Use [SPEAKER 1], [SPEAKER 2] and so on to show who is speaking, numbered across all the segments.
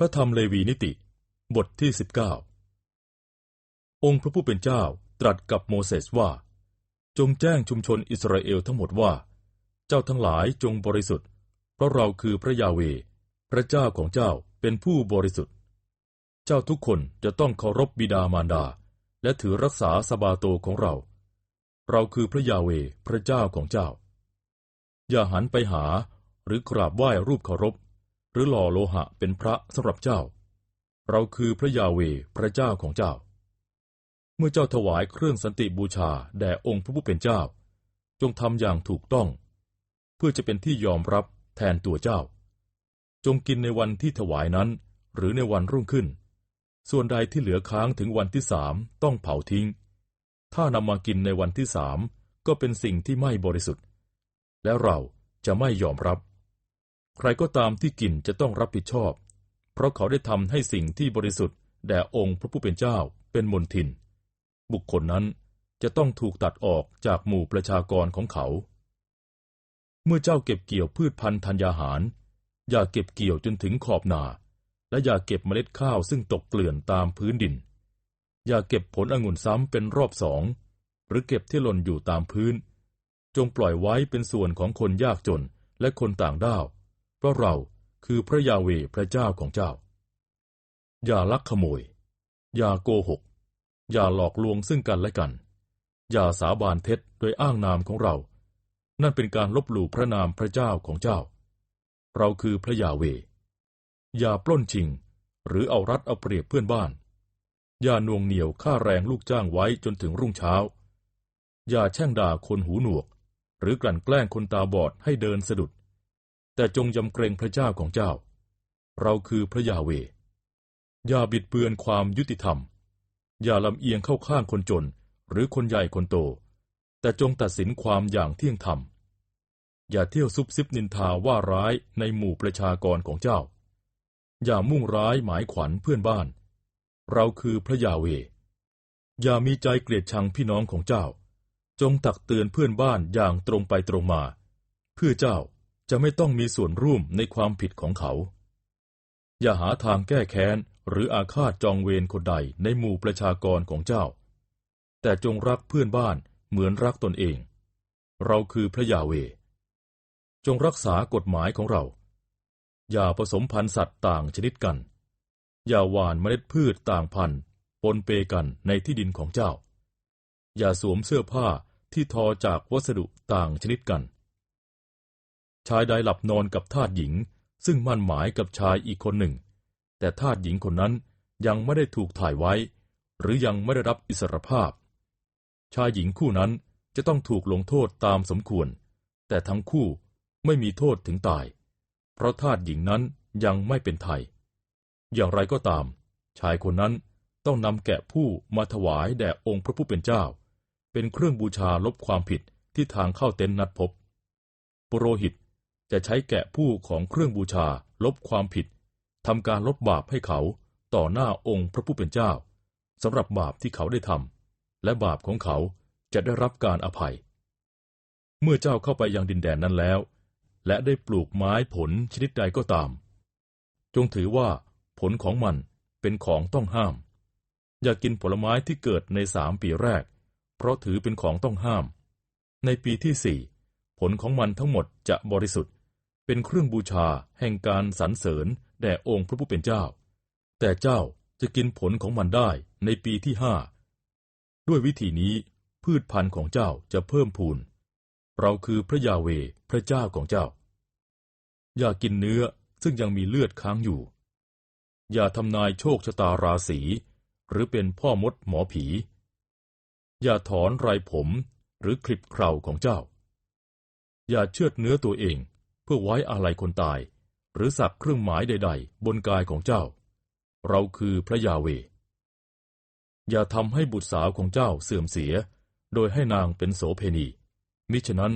[SPEAKER 1] พระธรรมเลวีนิติ บทที่สิบเก้าองค์พระผู้เป็นเจ้าตรัสกับโมเสสว่า จงแจ้งชุมชนอิสราเอลทั้งหมดว่า เจ้าทั้งหลายจงบริสุทธิ์ เพราะเราคือพระยาเว พระเจ้าของเจ้าเป็นผู้บริสุทธิ์ เจ้าทุกคนจะต้องเคารพบิดามารดา และถือรักษาสบาโตของเรา เราคือพระยาเว พระเจ้าของเจ้า อย่าหันไปหาหรือกราบไหว้รูปเคารพ หรือหล่อโลหะเป็นพระสำหรับเจ้า เราคือพระยาเวพระเจ้าของเจ้า เมื่อเจ้าถวายเครื่องสันติบูชาแด่องค์พระผู้เป็นเจ้า จงทำอย่างถูกต้อง เพื่อจะเป็นที่ยอมรับแทนตัวเจ้า จงกินในวันที่ถวายนั้น หรือในวันรุ่งขึ้น ส่วนใดที่เหลือค้างถึงวันที่สามต้องเผาทิ้ง ถ้านำมากินในวันที่สามก็เป็นสิ่งที่ไม่บริสุทธิ์ และเราจะไม่ยอมรับ ใครก็ตามที่กินจะต้องรับผิดชอบ เพราะเขาได้ทำให้สิ่งที่บริสุทธิ์แด่องค์พระผู้เป็นเจ้าเป็นมนทิน บุคคลนั้นจะต้องถูกตัดออกจากหมู่ประชากรของเขา เมื่อเจ้าเก็บเกี่ยวพืชพันธุ์ธัญญาหาร อย่าเก็บเกี่ยวจนถึงขอบนา และอย่าเก็บเมล็ดข้าวซึ่งตกเกลื่อนตามพื้นดิน อย่าเก็บผลองุ่นซ้ำเป็นรอบสอง หรือเก็บที่หล่นอยู่ตามพื้น จงปล่อยไว้เป็นส่วนของคนยากจนและคนต่างด้าว เพราะเราคือพระยาเวพระเจ้าของเจ้า อย่าลักขโมย อย่าโกหก อย่าหลอกลวงซึ่งกันและกัน อย่าสาบานเท็จโดยอ้างนามของเรา นั่นเป็นการลบหลู่พระนามพระเจ้าของเจ้า เราคือพระยาเว อย่าปล้นชิง หรือเอารัดเอาเปรียบเพื่อนบ้าน อย่านวงเหนียวค่าแรงลูกจ้างไว้จนถึงรุ่งเช้า อย่าแช่งด่าคนหูหนวก หรือกลั่นแกล้งคนตาบอดให้เดินสะดุด แต่จงยำเกรงพระเจ้าของเจ้า เราคือพระยาเว อย่าบิดเบือนความยุติธรรม อย่าลำเอียงเข้าข้างคนจนหรือคนใหญ่คนโต แต่จงตัดสินความอย่างเที่ยงธรรม อย่าเที่ยวซุบซิบนินทาว่าร้ายในหมู่ประชากรของเจ้า อย่ามุ่งร้ายหมายขวัญเพื่อนบ้าน เราคือพระยาเว อย่ามีใจเกลียดชังพี่น้องของเจ้า จงตักเตือนเพื่อนบ้านอย่างตรงไปตรงมา เพื่อเจ้า จะไม่ต้องมีส่วนร่วมในความผิดของเขา อย่าหาทางแก้แค้นหรืออาฆาตจองเวรคนใดในหมู่ประชากรของเจ้า แต่จงรักเพื่อนบ้านเหมือนรักตนเอง เราคือพระยาเว จงรักษากฎหมายของเรา อย่าผสมพันธุ์สัตว์ต่างชนิดกัน อย่าหว่านเมล็ดพืชต่างพันธุ์ปนเปกันในที่ดินของเจ้า อย่าสวมเสื้อผ้าที่ทอจากวัสดุต่างชนิดกัน ชายใดหลับนอนกับทาสหญิง ซึ่งมั่นหมายกับชายอีกคนหนึ่ง แต่ทาสหญิงคนนั้นยังไม่ได้ถูกถ่ายไว้ หรือยังไม่ได้รับอิสรภาพ ชายหญิงคู่นั้นจะต้องถูกลงโทษตามสมควร แต่ทั้งคู่ไม่มีโทษถึงตาย เพราะทาสหญิงนั้นยังไม่เป็นไทย อย่างไรก็ตาม ชายคนนั้นต้องนำแกะผู้มาถวายแด่องค์พระผู้เป็นเจ้า เป็นเครื่องบูชาลบความผิดที่ทางเข้าเต็นท์นัดพบ ปุโรหิต จะใช้แกะผู้ของเครื่องบูชาลบความผิดทำการลบบาปให้เขาต่อหน้าองค์พระผู้เป็นเจ้าสำหรับบาปที่เขาได้ทำและบาปของเขาจะได้รับการอภัย เมื่อเจ้าเข้าไปยังดินแดนนั้นแล้ว และได้ปลูกไม้ผลชนิดใดก็ตาม จงถือว่าผลของมันเป็นของต้องห้าม อย่ากินผลไม้ที่เกิดในสามปีแรก เพราะถือเป็นของต้องห้าม ในปีที่สี่ผลของมันทั้งหมดจะบริสุทธิ์ เป็นเครื่องบูชาแห่งการสรรเสริญแด่องค์พระผู้เป็นเจ้า แต่เจ้าจะกินผลของมันได้ในปีที่ห้าด้วยวิธีนี้พืชพันธุ์ของเจ้าจะเพิ่มพูน เราคือพระยาเวพระเจ้าของเจ้า อย่ากินเนื้อซึ่งยังมีเลือดค้างอยู่ อย่าทำนายโชคชะตาราศี หรือเป็นพ่อมดหมอผี อย่าถอนไรผมหรือคลิปเคราของเจ้า อย่าเชือดเนื้อตัวเอง พื่อไว้อาลัยคนตาย หรือสักเครื่องหมายใด ๆ บนกายของเจ้า เราคือพระยาเว อย่าทำให้บุตรสาวของเจ้าเสื่อมเสีย โดยให้นางเป็นโสเพณี มิฉะนั้น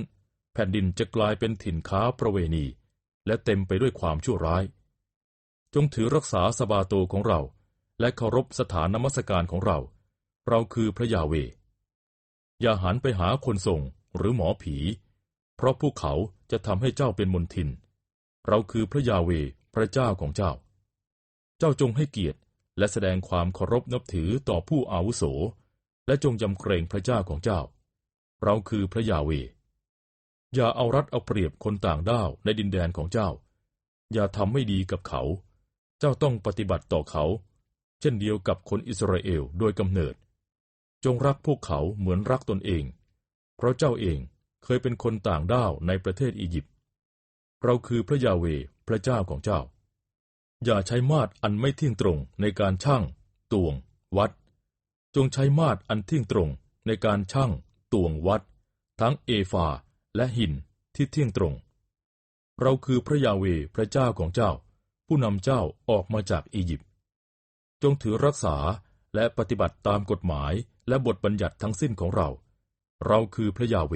[SPEAKER 1] แผ่นดินจะกลายเป็นถิ่นค้าประเวณี และเต็มไปด้วยความชั่วร้าย จงถือรักษาสบาโตของเรา และเคารพสถานนมัสการของเรา เราคือพระยาเว อย่าหันไปหาคนส่งหรือหมอผี เพราะพวกเขา จะทำให้เจ้าเป็นมนทิน เราคือพระยาเวพระเจ้าของเจ้า เจ้าจงให้เกียรติและแสดงความเคารพนับถือต่อผู้อาวุโส และจงยำเกรงพระเจ้าของเจ้า เราคือพระยาเว อย่าเอารัดเอาเปรียบคนต่างด้าวในดินแดนของเจ้า อย่าทำไม่ดีกับเขา เจ้าต้องปฏิบัติต่อเขา เช่นเดียวกับคนอิสราเอลโดยกำเนิด จงรักพวกเขาเหมือนรักตนเอง เพราะเจ้าเอง เคยเป็นคนต่างด้าวในประเทศอียิปต์ เราคือพระยาเวพระเจ้าของเจ้า อย่าใช้มาตรอันไม่เที่ยงตรงในการชั่งตวง วัด จงใช้มาตรอันเที่ยงตรงในการชั่งตวงวัด ทั้งเอฟาและหินที่เที่ยงตรง เราคือพระยาเวพระเจ้าของเจ้า ผู้นำเจ้าออกมาจากอียิปต์ จงถือรักษาและปฏิบัติตามกฎหมายและบทบัญญัติทั้งสิ้นของเรา เราคือพระยาเว